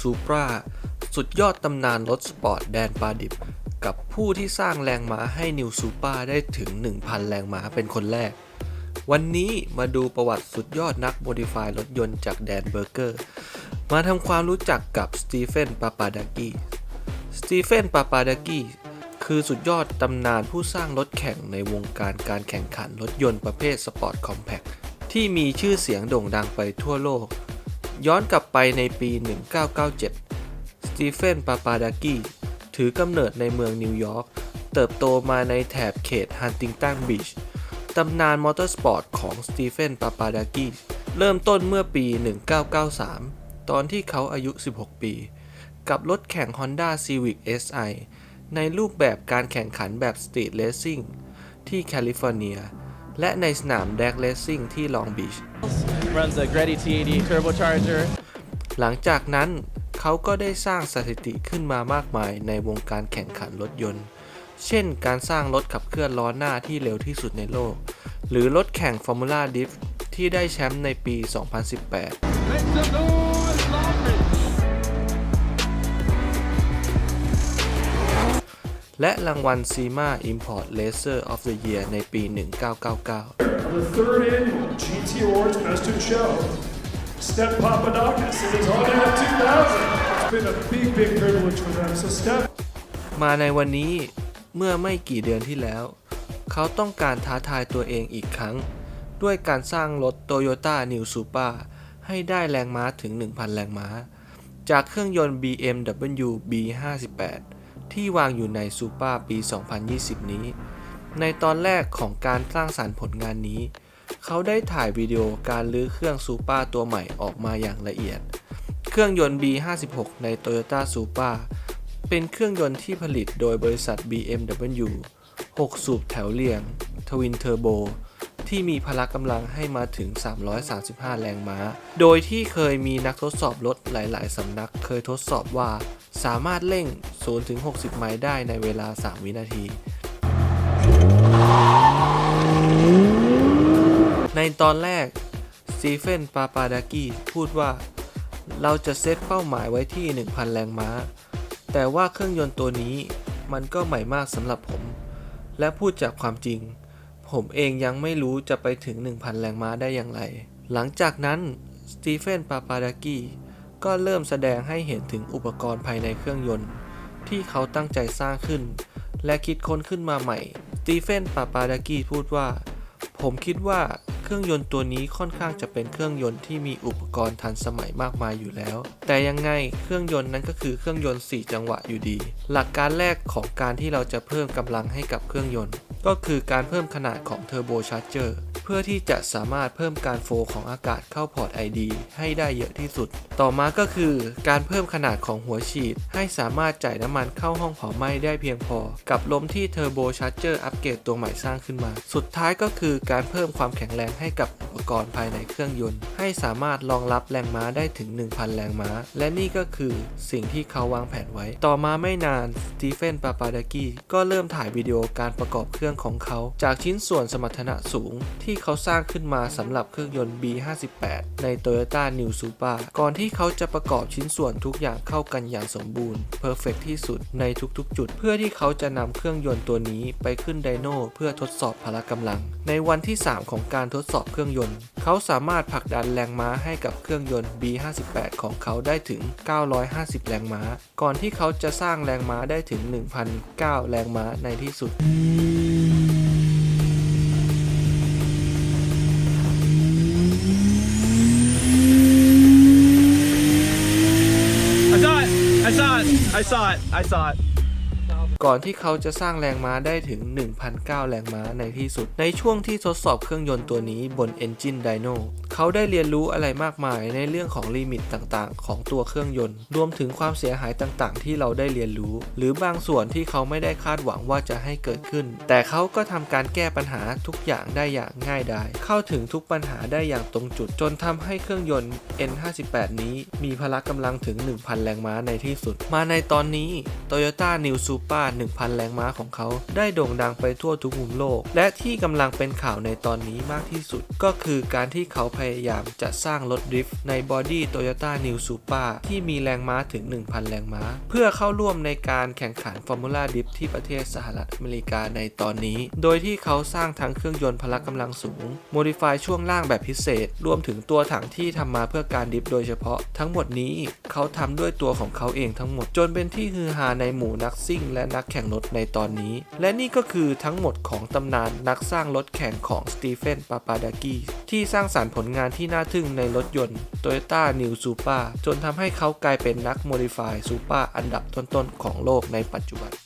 Supra สุดยอดตำนานรถสปอร์ตแดนปาดิบ กับผู้ที่สร้างแรงม้าให้ New Supra ได้ถึง 1,000 แรงม้าเป็นคนแรก วันนี้มาดูประวัติสุดยอดนักโมดิฟายรถยนต์จากแดนเบอร์เกอร์ มาทำความรู้จักกับสตีเฟนปาปาดากีสตีเฟนปาปาดากีคือสุดยอดตำนานผู้สร้างรถแข่งในวงการการแข่งขันรถยนต์ประเภทสปอร์ตคอมแพคที่มีชื่อเสียงโด่งดังไปทั่วโลก ย้อนกลับไปในปี 1997 สตีเฟน ปาปาดากีถือกำเนิดในเมืองนิวยอร์ก เติบโตมาในแถบเขตฮันติงตันบีช ตำนานมอเตอร์สปอร์ตของสตีเฟน ปาปาดากีเริ่มต้นเมื่อปี 1993 ตอนที่เขาอายุ 16 ปี กับรถแข่ง Honda Civic Si ในรูปแบบการแข่งขันแบบสตรีทเลสซิ่งที่แคลิฟอร์เนีย และในสนามแดกเลสซิ่งที่ลองบีช runs a Greddy T80 turbocharger. หลังจากนั้นเขาก็ได้สร้างสถิติขึ้นมามากมายในวงการแข่งขันรถยนต์ เช่นการสร้างรถขับเคลื่อนล้อหน้าที่เร็วที่สุดในโลก หรือรถแข่งฟอร์มูล่าดิฟที่ได้แชมป์ในปี 2018 และรางวัล SEMA Import Racer of the Year ในปี 1999 The third annual GT Awards Best in Show. Steph Papadakis and his Honda 2000. It's been a big, big privilege for them. So Steph มาในวันนี้เมื่อไม่กี่เดือนที่แล้ว เขาต้องการท้าทายตัวเองอีกครั้ง ด้วยการสร้างรถ Toyota New Supra ให้ได้แรงม้าถึง 1,000 แรงม้า จากเครื่องยนต์ BMW B58 ที่วางอยู่ใน Supra ปี 2020 นี้ ในตอนแรกของการสร้างสารรค์ผลงานนี้ เขาได้ถ่ายวิดีโอการลื้อเครื่อง Supra ตัวใหม่ออกมาอย่างละเอียด เครื่องยนต์ B56 ใน Toyota Supra เป็นเครื่องยนต์ที่ผลิตโดยบริษัท BMW 6 สูบแถวเรียง Twin Turbo ที่มีพละกำลังให้มาถึง 335 แรงม้า โดยที่เคยมีนักทดสอบรถหลาย ๆ สำนักเคยทดสอบว่า สามารถเร่ง 0-60 ไมล์ได้ในเวลา 3 วินาที ในตอนแรกสตีเฟนปาปาดากีพูดว่า เราจะเซตเป้าหมายไว้ที่ 1,000 แรงม้า แต่ว่าเครื่องยนต์ตัวนี้มันก็ใหม่มากสำหรับผม และพูดจากความจริง ผมเองยังไม่รู้จะไปถึง 1,000 แรงม้าได้อย่างไร หลังจากนั้นสตีเฟนปาปาดากีก็เริ่มแสดงให้เห็นถึงอุปกรณ์ภายในเครื่องยนต์ ที่เขาตั้งใจสร้างขึ้น และคิดค้นขึ้นมาใหม่ ตีเฟนปาปาดากีพูดว่า ผมคิดว่าเครื่องยนต์ตัวนี้ค่อนข้างจะเป็นเครื่องยนต์ที่มีอุปกรณ์ทันสมัยมากมายอยู่แล้ว แต่ยังไงเครื่องยนต์นั้นก็คือเครื่องยนต์ 4 จังหวะอยู่ดี หลักการแรกของการที่เราจะเพิ่มกำลังให้กับเครื่องยนต์ ก็คือการเพิ่มขนาดของเทอร์โบชาร์เจอร์ เพื่อที่จะสามารถเพิ่มการโฟลของอากาศเข้าพอร์ต ID ให้ได้เยอะที่สุด ต่อมาก็คือการเพิ่มขนาดของหัวฉีด ให้สามารถจ่ายน้ำมันเข้าห้องเผาไหม้ได้เพียงพอ กับลมที่เทอร์โบชาร์เจอร์อัปเกรดตัวใหม่สร้างขึ้นมา สุดท้ายก็คือการเพิ่มความแข็งแรงให้กับอุปกรณ์ภายในเครื่องยนต์ ให้สามารถรองรับแรงม้าได้ถึง 1,000 แรงม้า และนี่ก็คือสิ่งที่เขาวางแผนไว้ ต่อมาไม่นานสตีเฟนปาปาดากีก็เริ่มถ่ายวิดีโอการประกอบเครื่องของเขา จากชิ้นส่วนสมรรถนะสูงที่ที่เขาสร้างขึ้นมาสำหรับเครื่องยนต์ B58 ใน Toyota New Supra ก่อนที่เขาจะประกอบชิ้นส่วนทุกอย่างเข้ากันอย่างสมบูรณ์เพอร์เฟกที่สุดในทุกๆ จุด เพื่อที่เขาจะนำเครื่องยนต์ตัวนี้ไปขึ้นไดโนเพื่อทดสอบพละกำลัง ในวันที่ 3 ของการทดสอบเครื่องยนต์ เขาสามารถผลักดันแรงม้าให้กับเครื่องยนต์ B58 ของเขาได้ถึง 950 แรงม้า ก่อนที่เขาจะสร้างแรงม้าได้ถึง 1,009 แรงม้าในที่สุด I saw it! I saw it! ก่อนที่เขาจะสร้างแรงม้าได้ถึง 1,009 แรงม้าในที่สุด ในช่วงที่ทดสอบเครื่องยนต์ตัวนี้บน Engine Dyno เขาได้เรียนรู้อะไรมากมายในเรื่องของลิมิตต่างๆ ของตัวเครื่องยนต์ รวมถึงความเสียหายต่างๆ ที่เราได้เรียนรู้ หรือบางส่วนที่เขาไม่ได้คาดหวังว่าจะให้เกิดขึ้น แต่เขาก็ทำการแก้ปัญหาทุกอย่างได้อย่างง่ายดายเข้าถึงทุกปัญหาได้อย่างตรงจุด จนทำให้เครื่องยนต์ N58 นี้มีพละกำลังถึง 1,000 แรงม้าในที่สุด มาในตอนนี้ Toyota New Supra 1,000 แรงม้าของเขา ได้โด่งดังไปทั่วทุกมุมโลก และที่กำลังเป็นข่าวในตอนนี้มากที่สุด ก็คือการที่เขาพยายามจะสร้างรถดริฟต์ในบอดี้ Toyota New Supra ที่มีแรงม้าถึง 1,000 แรงม้า เพื่อเข้าร่วมในการแข่งขันฟอร์มูล่าดิฟที่ประเทศสหรัฐอเมริกาในตอนนี้ โดยที่เขาสร้างทั้งเครื่องยนต์พละกำลังสูง โมดิฟายช่วงล่างแบบพิเศษ รวมถึงตัวถังที่ทำมาเพื่อการดิฟโดยเฉพาะ ทั้งหมดนี้เขาทำด้วยตัวของเขาเองทั้งหมด จนเป็นที่ฮือฮาในหมู่นักซิ่งและนักแข่งรถในตอนนี้ และนี่ก็คือทั้งหมดของตำนานนักสร้างรถแข่งของสตีเฟน ปาปาดากีที่สร้างสารรค์ผลงานที่น่าทึ่งในรถยนต์ Toyota New Supra จนทำให้เขากลายเป็นนักโมดิฟายซูเปอร์อันดับต้นๆของโลกในปัจจุบัน